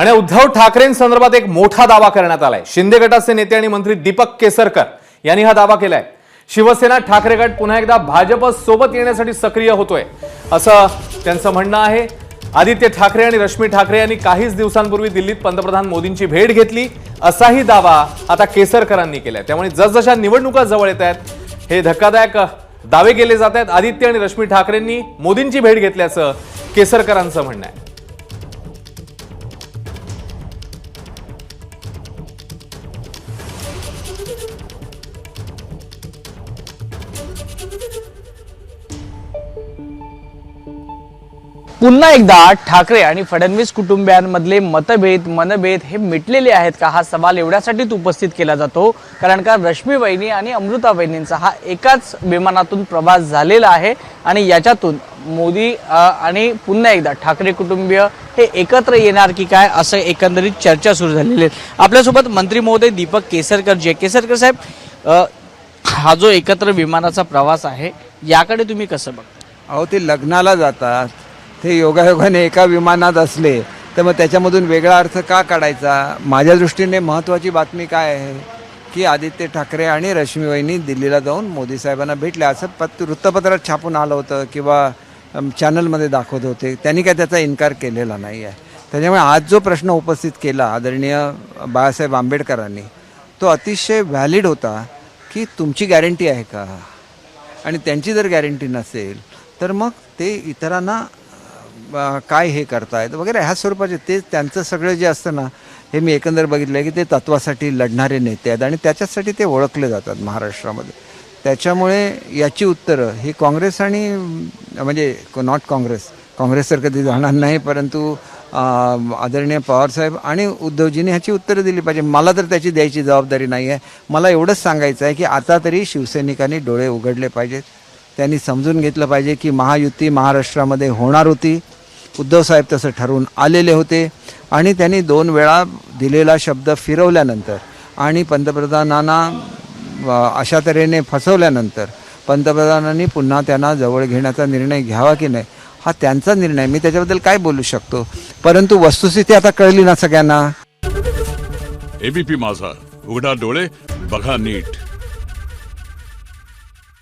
आणि उद्धव ठाकरेंसंदर्भात एक मोठा दावा करण्यात आलाय. शिंदे गटाचे नेते आणि मंत्री दीपक केसरकर यांनी हा दावा केलाय. शिवसेना ठाकरे गट पुन्हा एकदा भाजप सोबत येण्यासाठी सक्रिय होतोय असं त्यांचं म्हणणं आहे. आदित्य ठाकरे आणि रश्मी ठाकरे यांनी काहीच दिवसांपूर्वी दिल्लीत पंतप्रधान मोदींची भेट घेतली असाही दावा आता केसरकरांनी केलाय. त्यामुळे जसजशा निवडणुका जवळ येत आहेत हे धक्कादायक दावे केले जात आहेत. आदित्य आणि रश्मी ठाकरेंनी मोदींची भेट घेतल्याचं केसरकरांचं म्हणणं आहे. पुन्हा एकदा ठाकरे आणि फडणवीस कुटुंबियांमधले मतभेद मनभेद हे मिटलेले आहेत का? हा सवाल एवढ्यासाठीच उपस्थित केला जातो कारण का रश्मी वहिनी आणि अमृता वहिनींचा हा एकाच विमानातून प्रवास झालेला आहे आणि याच्यातून मोदी आणि पुन्हा एकदा ठाकरे कुटुंबीय हे एकत्र येणार की काय असं एकंदरीत चर्चा सुरू झालेली आहे. आपल्यासोबत मंत्री महोदय दीपक केसरकर जे केसरकर साहेब हा जो एकत्र विमानाचा प्रवास आहे याकडे तुम्ही कसं बघता? अहो ते लग्नाला जातात ते योगायोगाने एका विमानात असले तर मग त्याच्यामधून वेगळा अर्थ का काढायचा? माझ्या दृष्टीने महत्त्वाची बातमी काय आहे? की आदित्य ठाकरे आणि रश्मी वहिनी दिल्लीला जाऊन मोदी साहेबांना भेटले. असं पत वृत्तपत्रात छापून आलं होतं किंवा चॅनलमध्ये दाखवत होते. त्यांनी काय त्याचा इन्कार केलेला नाही आहे. त्याच्यामुळे आज जो प्रश्न उपस्थित केला आदरणीय बाळासाहेब आंबेडकरांनी तो अतिशय व्हॅलिड होता की तुमची गॅरंटी आहे का? आणि त्यांची जर गॅरंटी नसेल तर मग ते इतरांना काय हे करतायत वगैरे ह्या स्वरूपाचे ते त्यांचं सगळं जे असतं ना हे मी एकंदर बघितलं आहे की ते तत्वासाठी लढणारे नेते आहेत आणि त्याच्यासाठी ते ओळखले जातात महाराष्ट्रामध्ये. त्याच्यामुळे याची उत्तरं ही काँग्रेस आणि म्हणजे नॉट काँग्रेस. काँग्रेस तर कधी जाणार नाही परंतु आदरणीय पवारसाहेब आणि उद्धवजीने ह्याची उत्तरं दिली पाहिजे. मला तर त्याची द्यायची जबाबदारी नाही आहे मला एवढंच सांगायचं आहे की आता तरी शिवसैनिकांनी डोळे उघडले पाहिजेत. त्यांनी समजून घेतलं पाहिजे की महायुती महाराष्ट्रामध्ये होणार होती. उद्धवसाहेब तसं ठरवून आलेले होते आणि त्यांनी दोन वेळा दिलेला शब्द फिरवल्यानंतर आणि पंतप्रधानांना अशा तऱ्हेने फसवल्यानंतर पंतप्रधानांनी पुन्हा त्यांना जवळ घेण्याचा निर्णय घ्यावा की नाही हा त्यांचा निर्णय. मी त्याच्याबद्दल काय बोलू शकतो? परंतु वस्तुस्थिती आता कळली ना सगळ्यांना. एबीपी माझा. उघडा डोळे बघा नीट.